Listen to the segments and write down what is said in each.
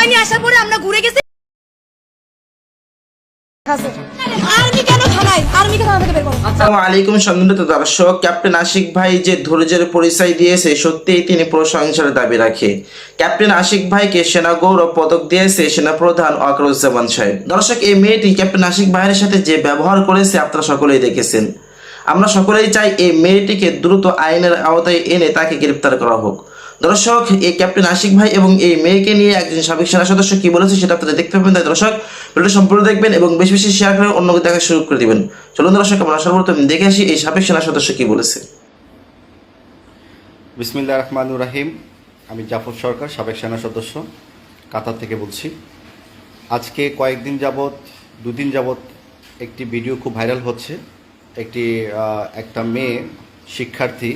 হয়নি আসার পরে আমরা ঘুরে গেছি। সেনা গৌরব পদক দিয়েছে সেনা প্রধান আকরুজ্জামান সাহেব। দর্শক, এই মেয়েটি ক্যাপ্টেন আশিক ভাইয়ের সাথে যে ব্যবহার করেছে, আপনারা সকলেই দেখেছেন। আমরা সকলেই চাই এই মেয়েটিকে দ্রুত আইনের আওতায় এনে তাকে গ্রেপ্তার করা হোক। দর্শক, এই ক্যাপ্টেন আশিক ভাই এবং এই মেয়েকে নিয়ে একজন সাবেক সেনা সদস্য কি বলেছে সেটা আপনারা দেখতে পাবেন। তাই দর্শক, ভিডিওটি সম্পূর্ণ দেখবেন এবং বেশি বেশি শেয়ার করে অন্যকে দেখা শুরু করে দিবেন। চলুন দর্শক, আমরা সর্বপ্রথম দেখে আসি এই সাবেক সেনা সদস্য কি বলেছে। বিসমিল্লা রহমানুর রাহিম। আমি জাফর সরকার, সাবেক সেনা সদস্য, কাতার থেকে বলছি। আজকে কয়েকদিন যাবৎ, দুদিন যাবৎ একটি ভিডিও খুব ভাইরাল হচ্ছে। একটি একটা মেয়ে শিক্ষার্থী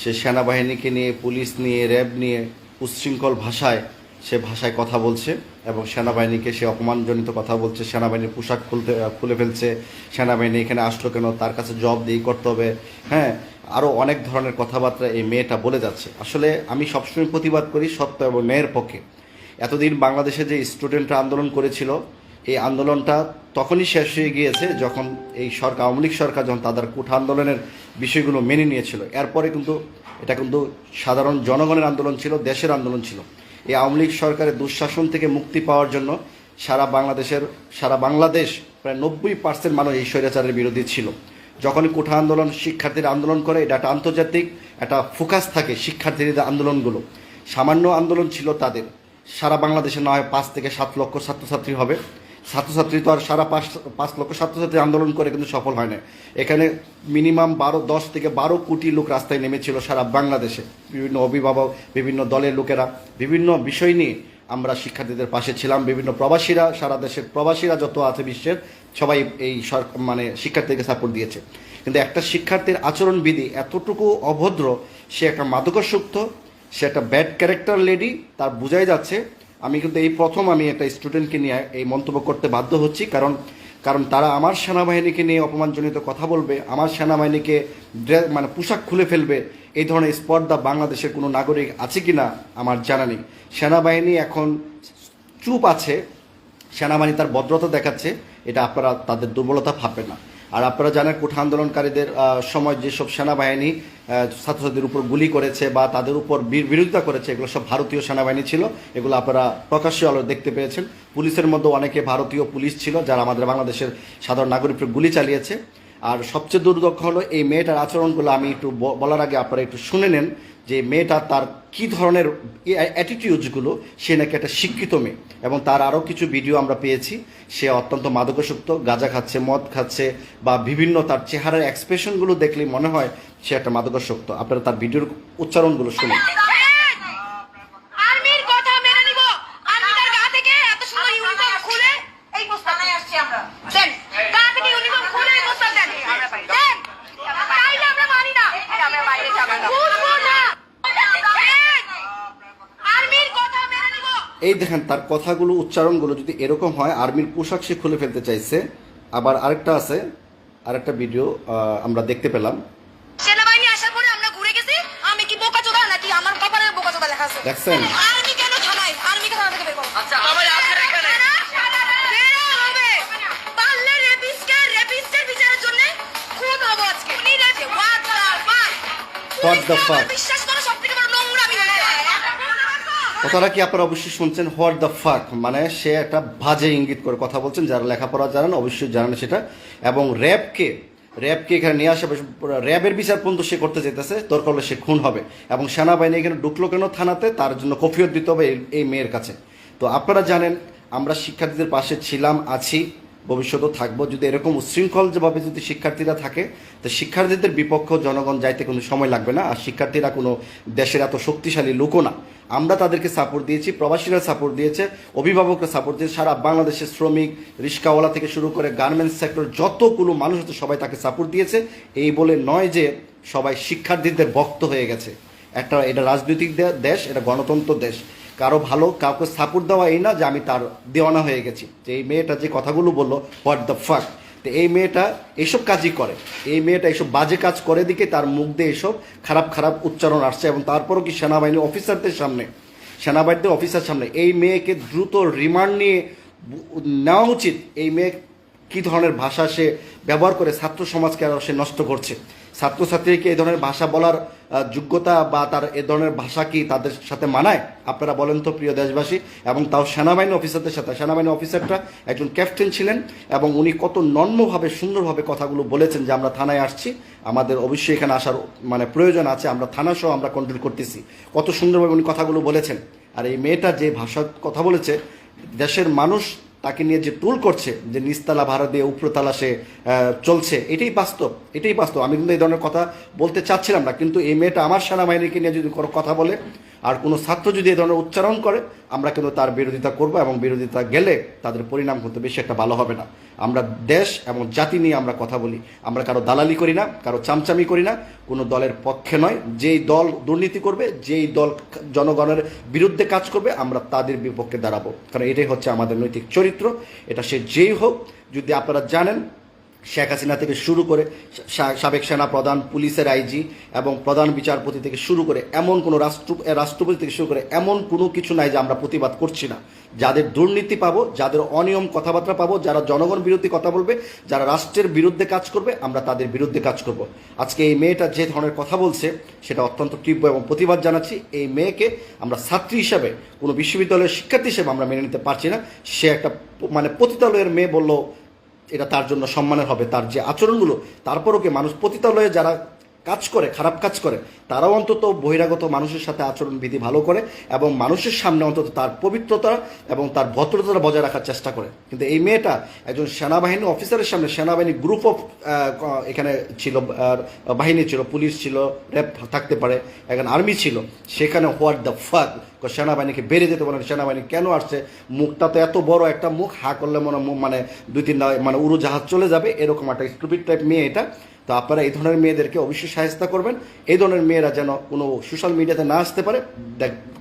সে সেনাবাহিনীকে নিয়ে, পুলিশ নিয়ে, র্যাব নিয়ে উচ্ছৃঙ্খল ভাষায় সে ভাষায় কথা বলছে এবং সেনাবাহিনীকে সে অপমানজনিত কথা বলছে, সেনাবাহিনীর পোশাক খুলতে খুলে ফেলছে, সেনাবাহিনী এখানে আসলো কেন, তার কাছে জব দিয়ে করতে হবে। হ্যাঁ আরও অনেক ধরনের কথাবার্তা এই মেয়েটা বলে যাচ্ছে। আসলে আমি সবসময় প্রতিবাদ করি সত্য এবং ন্যায়ের পক্ষে। এতদিন বাংলাদেশে যে স্টুডেন্টরা আন্দোলন করেছিল এই আন্দোলনটা তখনই শেষ হয়ে গিয়েছে যখন এই সরকার, আওয়ামী লীগ সরকার যখন তাদের কুঠা আন্দোলনের বিষয়গুলো মেনে নিয়েছিল। এরপরে কিন্তু এটা কিন্তু সাধারণ জনগণের আন্দোলন ছিল, দেশের আন্দোলন ছিল। এই আওয়ামী লীগ সরকারের দুঃশাসন থেকে মুক্তি পাওয়ার জন্য সারা বাংলাদেশের, সারা বাংলাদেশ প্রায় নব্বই পার্সেন্ট মানুষ এই স্বৈরাচারের বিরোধী ছিল। যখনই কোঠা আন্দোলন শিক্ষার্থীরা আন্দোলন করে, এটা একটা আন্তর্জাতিক, একটা ফোকাস থাকে শিক্ষার্থীদের আন্দোলনগুলো। সামান্য আন্দোলন ছিল তাদের। সারা বাংলাদেশে না হয় পাঁচ থেকে সাত লক্ষ ছাত্রছাত্রী হবে। ছাত্রছাত্রী তো আর সারা পাঁচ পাঁচ লক্ষ ছাত্রছাত্রী আন্দোলন করে কিন্তু সফল হয় না এখানে মিনিমাম বারো, দশ থেকে বারো কোটি লোক রাস্তায় নেমেছিল সারা বাংলাদেশে। বিভিন্ন অভিভাবক, বিভিন্ন দলের লোকেরা, বিভিন্ন বিষয় নিয়ে আমরা শিক্ষার্থীদের পাশে ছিলাম। বিভিন্ন প্রবাসীরা, সারা দেশের প্রবাসীরা যত আছে বিশ্বের, সবাই এই মানে শিক্ষার্থীকে সাপোর্ট দিয়েছে। কিন্তু একটা শিক্ষার্থীর আচরণবিধি এতটুকু অভদ্র, সে একটা মাদকাসক্ত, সে একটা ব্যাড ক্যারেক্টার লেডি তার বোঝাই যাচ্ছে আমি কিন্তু এই প্রথম আমি একটা স্টুডেন্টকে নিয়ে এই মন্তব্য করতে বাধ্য হচ্ছি, কারণ কারণ তারা আমার সেনাবাহিনীকে নিয়ে অপমানজনিত কথা বলবে, আমার সেনাবাহিনীকে ড্রে- মানে পোশাক খুলে ফেলবে, এই ধরনের স্পর্ধা বাংলাদেশের কোনো নাগরিক আছে কি না আমার জানা নেই। সেনাবাহিনী এখন চুপ আছে, সেনাবাহিনী তার ভদ্রতা দেখাচ্ছে, এটা আপনারা তাদের দুর্বলতা ভাববেন না। আর আপনারা জানেন কোঠা আন্দোলনকারীদের সময় যেসব সেনাবাহিনী ছাত্রছাত্রীদের উপর গুলি করেছে বা তাদের উপর বীর- বিরোধিতা করেছে, এগুলো সব ভারতীয় সেনাবাহিনী ছিল। এগুলো আপনারা প্রকাশ্যে আলো দেখতে পেয়েছেন। পুলিশের মধ্যে অনেকে ভারতীয় পুলিশ ছিল যারা আমাদের বাংলাদেশের সাধারণ নাগরিকের গুলি চালিয়েছে। আর সবচেয়ে দুর্দক্ষ হলো এই মেয়েটার আচরণগুলো আমি একটু বলার আগে আপনারা একটু শুনে নেন যে মেয়েটা তার কি ধরনের অ্যাটিটিউডসগুলো সে নাকি একটা শিক্ষিত মেয়ে। এবং তার আরও কিছু ভিডিও আমরা পেয়েছি। সে অত্যন্ত মাদকাসক্ত, গাঁজা খাচ্ছে, মদ খাচ্ছে, বা বিভিন্ন তার চেহারার এক্সপ্রেশনগুলো দেখলে মনে হয় সে একটা মাদকাসক্ত। আপনারা তার ভিডিওর উচ্চারণগুলো শুনুন আর্মির কথা মেনে নিব আর্মি তার গা থেকে এত সুন্দর ইউনিফর্ম খুলে এই প্রস্তাব থানায় আসছি আমরা দেন গা থেকে ইউনিফর্ম খুলে এই প্রস্তাব দেন দেন চাইলে আমরা মানি না আমরা বাইরে যাব না। বুঝব না দেন। আর্মির কথা মেনে নিব এই দেখেন তার কথাগুলো উচ্চারণগুলো যদি এরকম হয় আর্মির পোশাক সে খুলে ফেলতে চাইছে। আবার আরেকটা আছে আরেকটা ভিডিও আমরা দেখতে পেলাম। সেনাবাহিনী আসার পরে আমরা ঘুরে গেছি আমি কি বোকা চোদা নাকি আমার কপালে বোকা চোদা লেখা আছে? দেখছেন? আর্মি কেন থানায় আর্মিকে থানা থেকে বের করো? আচ্ছা আমার আছে এখানে। বেরো হবে। পারলে রেপিস্টকে রেপিস্টের বিচারের জন্য খুন হব আজকে উনি রেপে what the fuck What the fuck? বিশ্বাস করো সবথেকে বড় নোংরামি হয়েছে কথাটা কি আপনারা অবশ্যই শুনছেন? হোয়াট দ্য ফাক? মানে সে একটা বাজে ইঙ্গিত করে কথা বলছেন, যারা লেখাপড়া জানেন অবশ্যই জানেন সেটা। এবং র্যাবকে র্যাবকে এখানে নিয়ে আসা র্যাবের বিচার পর্যন্ত সে করতে যেতেছে তোর করলে সে খুন হবে। এবং সেনাবাহিনী এখানে ঢুকলো কেন থানাতে? তার জন্য কফিয়ত দিতে হবে এই- মেয়ের কাছে। তো আপনারা জানেন, আমরা শিক্ষার্থীদের পাশে ছিলাম, আছি, ভবিষ্যতেও থাকব। যদি এরকম উচ্ছৃঙ্খল যেভাবে যদি শিক্ষার্থীরা থাকে, তো শিক্ষার্থীদের বিপক্ষ জনগণ যাইতে কোনো সময় লাগবে না। আর শিক্ষার্থীরা কোনো দেশের এত শক্তিশালী লোকও না। আমরা তাদেরকে সাপোর্ট দিয়েছি, প্রবাসীরা সাপোর্ট দিয়েছে, অভিভাবকরা সাপোর্ট দিয়েছে, সারা বাংলাদেশের শ্রমিক, রিক্সাওয়ালা থেকে শুরু করে গার্মেন্টস সেক্টর যতগুলো মানুষ আছে সবাই তাকে সাপোর্ট দিয়েছে। এই বলে নয় যে সবাই শিক্ষার্থীদের ভক্ত হয়ে গেছে। একটা এটা রাজনৈতিক দেশ, এটা গণতন্ত্র দেশ। কারও ভালো কাউকে সাপোর্ট দেওয়া এই না যে আমি তার দেওয়ানা হয়ে গেছি। যে এই মেয়েটা যে কথাগুলো বলল হোয়াট দ্য ফাক তো এই মেয়েটা এইসব কাজই করে। এই মেয়েটা এইসব বাজে কাজ করে দিকে তার মুখ দিয়ে এসব খারাপ খারাপ উচ্চারণ আসছে এবং তারপরও কি সেনাবাহিনীর অফিসারদের সামনে সেনাবাহিনীর অফিসার সামনে এই মেয়েকে দ্রুত রিমান্ড নিয়ে নেওয়া উচিত। এই মেয়ে কী ধরনের ভাষা সে ব্যবহার করে ছাত্র সমাজকে আরও সে নষ্ট করছে। ছাত্রছাত্রীকে এই ধরনের ভাষা বলার যোগ্যতা বা তার এ ধরনের ভাষা কি তাদের সাথে মানায়? আপনারা বলেন তো, প্রিয় দেশবাসী, এবং তাও সেনাবাহিনী অফিসারদের সাথে। সেনাবাহিনী অফিসারটা একজন ক্যাপ্টেন ছিলেন, এবং উনি কত নর্মভাবে, সুন্দরভাবে কথাগুলো বলেছেন যে, আমরা থানায় আসছি, আমাদের অবশ্যই এখানে আসার মানে প্রয়োজন আছে, আমরা থানা সহ আমরা কন্ট্রোল করতেছি। কত সুন্দরভাবে উনি কথাগুলো বলেছেন। আর এই মেয়েটা যে ভাষার কথা বলেছে, দেশের মানুষ তাকে নিয়ে যে টুল করছে, যে নিস্তালা ভাড়া দিয়ে উপরতলা সে চলছে, এটাই বাস্তব এটাই বাস্তব। আমি কিন্তু এই ধরনের কথা বলতে চাচ্ছিলাম না, কিন্তু এই মেয়েটা আমার সেনাবাহিনীকে নিয়ে যদি কোনো কথা বলে আর কোনো ছাত্র যদি এই ধরনের উচ্চারণ করে, আমরা কিন্তু তার বিরোধিতা করব এবং বিরোধিতা গেলে তাদের পরিণাম কিন্তু বেশি একটা ভালো হবে না। আমরা দেশ এবং জাতি নিয়ে আমরা কথা বলি। আমরা কারও দালালি করি না, কারও চামচামি করি না। কোনো দলের পক্ষে নয়। যেই দল দুর্নীতি করবে, যেই দল জনগণের বিরুদ্ধে কাজ করবে, আমরা তাদের বিপক্ষে দাঁড়াবো। কারণ এটাই হচ্ছে আমাদের নৈতিক চরিত্র। এটা সে যেই হোক, যদি আপনারা জানেন শেখ হাসিনা থেকে শুরু করে সাবেক সেনা প্রধান, পুলিশের আইজি এবং প্রধান বিচারপতি থেকে শুরু করে এমন কোনো রাষ্ট্র রাষ্ট্রপতি থেকে শুরু করে এমন কোনো কিছু নাই যে আমরা প্রতিবাদ করছি না। যাদের দুর্নীতি পাবো, যাদের অনিয়ম কথাবার্তা পাবো, যারা জনগণ বিরোধী কথা বলবে, যারা রাষ্ট্রের বিরুদ্ধে কাজ করবে, আমরা তাদের বিরুদ্ধে কাজ করব। আজকে এই মেয়েটা যে ধরনের কথা বলছে, সেটা অত্যন্ত তীব্র এবং প্রতিবাদ জানাচ্ছি। এই মেয়েকে আমরা ছাত্রী হিসাবে, কোনো বিশ্ববিদ্যালয়ের শিক্ষার্থী হিসেবে আমরা মেনে নিতে পারছি না। সে একটা মানে পতিতালয়ের মেয়ে বলল এটা তার জন্য সম্মানের হবে তার যে আচরণগুলো তারপর ওকে মানুষ পতিতালয়ে যারা কাজ করে, খারাপ কাজ করে, তারাও অন্তত বহিরাগত মানুষের সাথে আচরণ বিধি ভালো করে এবং মানুষের সামনে অন্তত তার পবিত্রতা এবং তার ভদ্রতা বজায় রাখার চেষ্টা করে। কিন্তু এই মেয়েটা একজন সেনাবাহিনী অফিসারের সামনে, সেনাবাহিনী গ্রুপ অফ এখানে ছিল বাহিনী ছিল, পুলিশ ছিল র্যাব থাকতে পারে এখানে আর্মি ছিল, সেখানে হোয়াট দ্য ফাক সেনাবাহিনীকে বেড়ে যেতে বলেন, সেনাবাহিনী কেন আসছে, মুখটা তো এত বড় একটা মুখ, হা করলে মনে মানে দুই তিনটা মানে উড়োজাহাজ চলে যাবে, এরকম একটা স্টুপিড টাইপ মেয়ে এটা। তো আপনারা এই ধরনের মেয়েদেরকে অবশ্যই সাহায্য করবেন। এই ধরনের মেয়েরা যেন কোনো সোশ্যাল মিডিয়াতে না আসতে পারে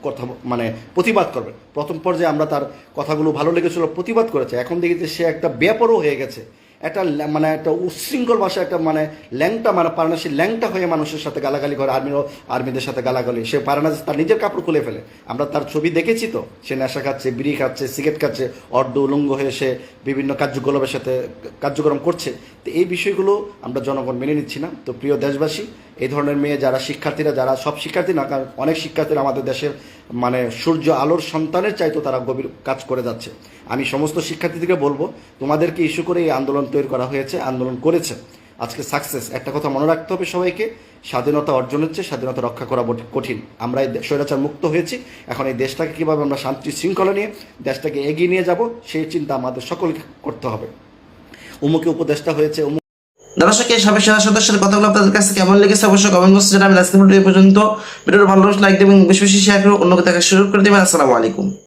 কথা মানে প্রতিবাদ করবেন। প্রথম পর্যায়ে আমরা তার কথাগুলো ভালো লেগেছিল, প্রতিবাদ করেছে। এখন দেখি যে সে একটা ব্যাপারও হয়ে গেছে। একটা মানে একটা উশৃঙ্খল ভাষা একটা মানে ল্যাংটা মানে পারে ল্যাংটা হয়ে মানুষের সাথে গালাগালি করে আর্মিরও আর্মিদের সাথে গালাগালি। সে পারে তার নিজের কাপড় খুলে ফেলে। আমরা তার ছবি দেখেছি তো? সে নেশা খাচ্ছে, বিড়ি খাচ্ছে, সিগারেট খাচ্ছে, অর্ধ উলঙ্গ হয়ে সে বিভিন্ন কার্যকলাপের সাথে কার্যক্রম করছে। তো এই বিষয়গুলো আমরা জনগণ মেনে নিচ্ছি না। তো প্রিয় দেশবাসী এই ধরনের মেয়ে যারা শিক্ষার্থীরা, যারা সব শিক্ষার্থী না অনেক শিক্ষার্থীরা আমাদের দেশের মানে সূর্য আলোর সন্তানের চাইতো তারা গভীর কাজ করে যাচ্ছে। আমি সমস্ত শিক্ষার্থীদেরকে বলব, তোমাদেরকে ইস্যু করে এই আন্দোলন তৈরি করা হয়েছে, আন্দোলন করেছে। আজকে সাকসেস। একটা কথা মনে রাখতে হবে সবাইকে, স্বাধীনতা অর্জনের চেয়ে স্বাধীনতা রক্ষা করা কঠিন। আমরা এই স্বৈরাচার মুক্ত হয়েছি, এখন এই দেশটাকে কীভাবে আমরা শান্তি শৃঙ্খলা নিয়ে, দেশটাকে এগিয়ে নিয়ে যাব, সেই চিন্তা আমাদের সকলকে করতে হবে। উমুকে উপদেষ্টা হয়েছে দর্শক এই সাবেক সেনা সদস্যের কথাগুলো আপনাদের কাছে কেমন লেগেছে অবশ্যই কমেন্ট বক্সে জানাবেন। আজকে ভিডিও পর্যন্ত। ভিডিওটা ভালো লাইক দেবেন, বেশি বেশি শেয়ার করে অন্যকে দেখা শুরু করে দেবেন। আসসালামু আলাইকুম।